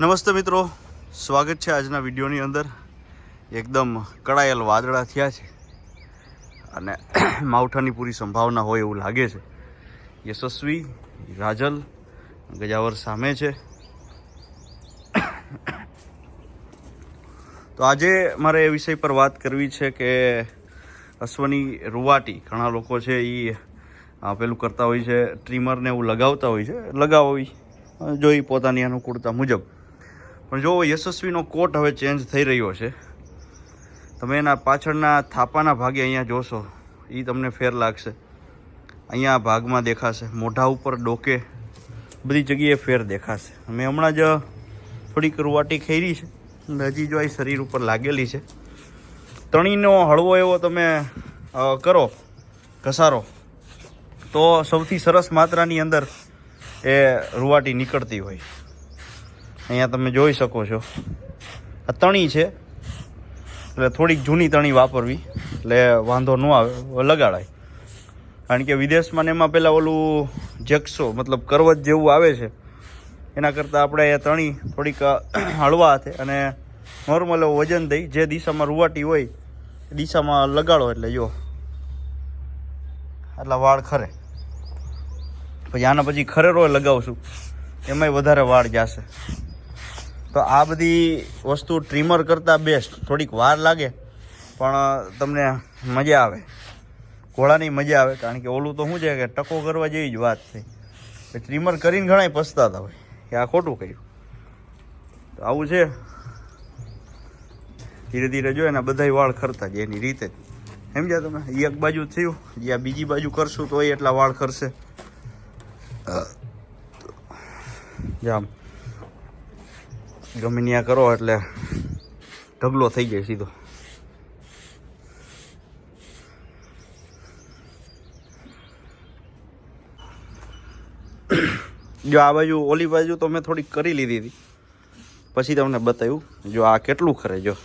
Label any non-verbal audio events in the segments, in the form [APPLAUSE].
નમસ્તે મિત્રો. સ્વાગત છે આજના વિડીયોની અંદર. એકદમ કડાયેલ વાદળા થયા છે. અને [CLEARS THROAT] માવઠાની પૂરી સંભાવના હોય એવું લાગે છે. યશસ્વી, રાજલ, ગજાવર સામે છે. તો આજે મારે એ વિષય પર વાત કરવી છે કે અશ્વની રૂવાટી. ઘણા લોકો છે એ પેલું કરતા હોય છે, ટ્રીમરને એવું લગાવતા હોય છે. લગાવવી. જોઈ પોતાની અનુકૂળતા મુજબ. પણ જો યશસ્વીનો કોટ હવે ચેન્જ થઈ રહ્યો છે, તમે એના પાછળના થાપાના ભાગે અહીંયા જોશો એ તમને ફેર લાગશે. અહીંયા ભાગમાં દેખાશે, મોઢા ઉપર ડોકે, બધી જગ્યાએ ફેર દેખાશે. મેં હમણાં જ થોડીક રૂવાટી ખેરી છે હજી જો આ શરીર ઉપર લાગેલી છે. તણીનો હળવો એવો તમે કરો, ઘસારો, તો સૌથી સરસ માત્રાની અંદર એ રૂવાટી નીકળતી હોય. અહીંયા તમે જોઈ શકો છો. આ તણી છે. એટલે થોડીક જૂની તણી વાપરવી. એટલે વાંધો ન આવે, લગાડાય. કારણ કે વિદેશમાં એમાં પહેલાં ઓલું જેક્સો, મતલબ કરવત જેવું આવે છે. એના કરતાં આપણે એ તણી થોડીક હળવા હાથે અને નોર્મલ વજન દઈ, જે દિશામાં રૂવાટી હોય, એ દિશામાં લગાડો એટલે જો. આટલા વાળ ખરે. પછી આના પછી ખરેરો લગાવશું. એમાંય વધારે વાળ જશે. તો આ બધી વસ્તુ ટ્રીમર કરતાં બેસ્ટ થોડીક વાર લાગે, પણ તમને મજા આવે. ઘોડાની મજા આવે, કારણ કે ઓલું તો શું છે કે ટકો કરવા જેવી જ વાત છે. ટ્રીમર કરીને ઘણાય પછતાતા હોય, કે આ ખોટું કર્યું. તો આવું છે. ધીરે ધીરે જો એના બધાય વાળ ખરતા જાય એની રીતે. સમજ્યા તમે? એક બાજુ થયું જે આ બીજી બાજુ કરશું તો એટલા વાળ ખરશે. જામ. ગમે ત્યાં કરો એટલે ઢગલો થઈ જાય સીધો. જો આ બાજુ, ઓલી બાજુ તો મેં થોડીક કરી લીધી હતી. પછી તમને બતાવ્યું, જો આ કેટલું ખરે, જો.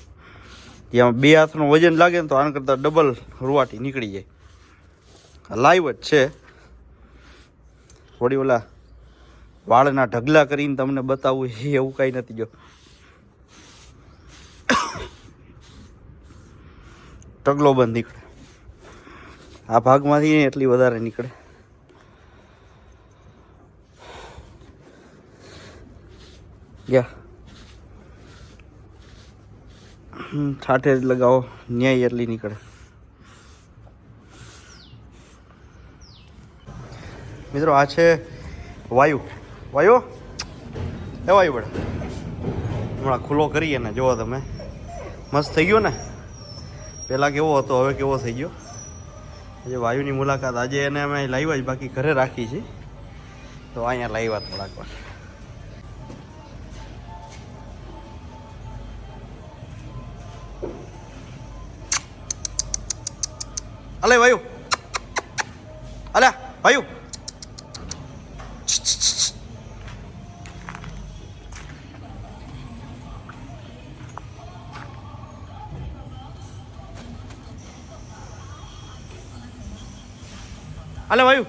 ત્યાં બે હાથનું વજન લાગે ને તો આના કરતાં ડબલ રૂવાટી નીકળી જાય. લાઈવ જ છે. થોડી ઓલા વાળના ઢગલા કરીને તમને બતાવવું એ એવું કાંઈ નથી જો. ઢગલો બંધ નીકળે. આ ભાગમાંથી એટલી વધારે નીકળે. ગયા. જ લગાવો, ન્યાય એટલી નીકળે. મિત્રો, આ છે વાયુ. વાયુ? એ વાયુ બેટા? હમણાં ખુલ્લો કરીએ ને જુઓ તમે. મસ્ત થઈ ગયો ને? પહેલાં કેવો હતો, હવે કેવો થઈ ગયો? આજે વાયુની મુલાકાત. આજે એને અમે લાવ્યા જ બાકી ઘરે રાખી છે. તો અહીંયા લાવ્યા થોડાક વાર. અલે વાયુ. અલ્યા, વાયુ. અલે વાયુ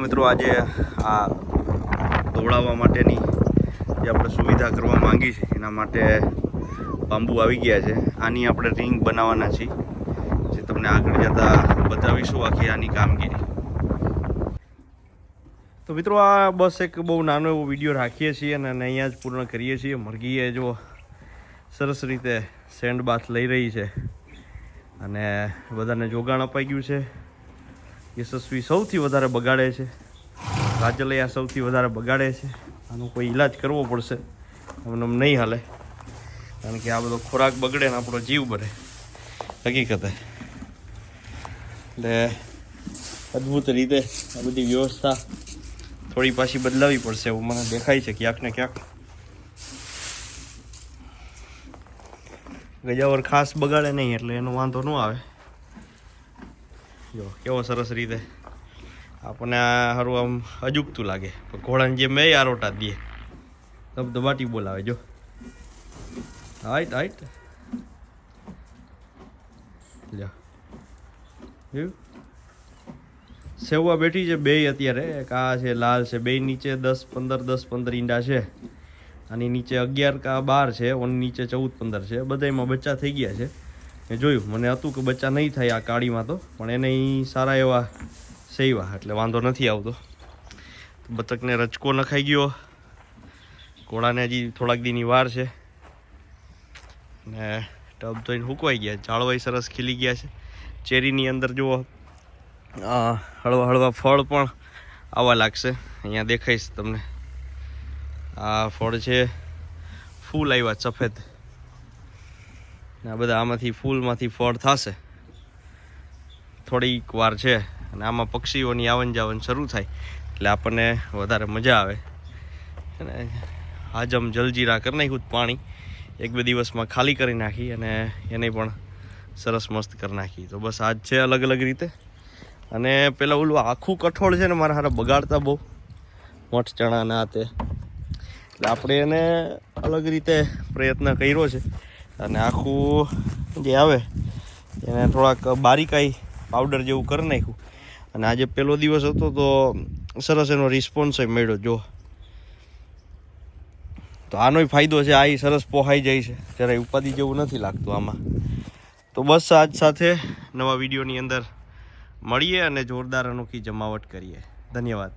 મિત્રો, આજે આ દોડાવવા માટેની જે આપણે સુવિધા કરવા માંગી છે, એના માટે બાંબુ આવી ગયા છે. આની આપણે રિંગ બનાવવાના છીએ, જે તમને આગળ જતાં બતાવીશું આખી આની કામગીરી. તો મિત્રો, આ બસ એક બહુ નાનો એવો વીડિયો રાખીએ છીએ અને અહીંયા જ પૂર્ણ કરીએ છીએ. મરઘીએ જો સરસ રીતે સેન્ડ બાથ લઈ રહી છે અને બધાને જોગાણ અપાઈ ગયું છે. યશસ્વી સૌથી વધારે બગાડે છે. રાજલયા સૌથી વધારે બગાડે છે. આનો કોઈ ઈલાજ કરવો પડશે. અમને નહીં હાલે. કારણ કે આ બધો ખોરાક બગડે ને આપણો જીવ બને હકીકતે એટલે અદ્ભુત રીતે આ બધી વ્યવસ્થા થોડી પાછી બદલાવી પડશે એવું મને દેખાય છે ક્યાંક ને ક્યાંક. ગજાવર ખાસ બગાડે નહીં એટલે એનો વાંધો ન આવે. જો, કેવો સરસ રીતે આપણને આ સારું આમ અજુગતું લાગે. પણ ઘોડાને જે મેં આરોટા દે. ધબધબાટી બોલાવે, જો. Height height. લ્યો. સેવવા બેઠી છે બે અત્યારે. એક આ છે, લાલ છે. બે નીચે દસ, પંદર દસ, પંદર ઈંડા છે. અને નીચે અગિયાર કા બાર છે, ઓન નીચે ચૌદ, પંદર છે. બધામાં બચ્ચા થઈ ગયા છે. મેં જોયું, મને હતું કે બચ્ચા નહીં થાય આ કાળીમાં તો, પણ એને સારા એવા સેવા, એટલે વાંધો નથી આવતો. બતકને રચકો નખાઈ ગયો. ઘોડાને હજી થોડાક દીની વાર છે. ને ટબ ધોઈને હુકવાઈ ગયા ઝાડવાઈ સરસ ખીલી ગયા છે. ચેરીની અંદર જુઓ હળવા હળવા ફળ પણ આવવા લાગશે. અહીંયા દેખાઈશ તમને. આ ફળ છે, ફૂલ આવ્યા સફેદ. આ બધા આમાંથી ફૂલમાંથી ફળ થશે. થોડીક વાર છે અને આમાં પક્ષીઓની આવન જાવન શરૂ થાય એટલે આપણને વધારે મજા આવે. અને હાજમ જલજીરા કરી નાખ્યું પાણી. એક બે દિવસમાં ખાલી કરી નાખી અને એને પણ સરસ મસ્ત કરી નાખી. તો બસ આજ છે અલગ અલગ રીતે. અને પેલા ઓલું આખું કઠોળ છે ને મારા હારા બગાડતા બહુ. મઠ ચણા ના તે એટલે આપણે એને અલગ રીતે પ્રયત્ન કર્યો છે. અને આખું જે આવે, એને થોડાક બારીકાઈ પાવડર જેવું કરી નાખ્યું. અને આજે પહેલો દિવસ હતો તો સરસ એનો રિસ્પોન્સ મળ્યો, જો. તો આનોય ફાયદો છે, આ સરસ પોહાઈ જાય છે. જરાય ઉપાધિ જેવું નથી લાગતું આમાં. તો બસ આજ સાથે નવા વિડીયોની અંદર મળીએ અને જોરદાર અનોખી જમાવટ કરીએ. ધન્યવાદ.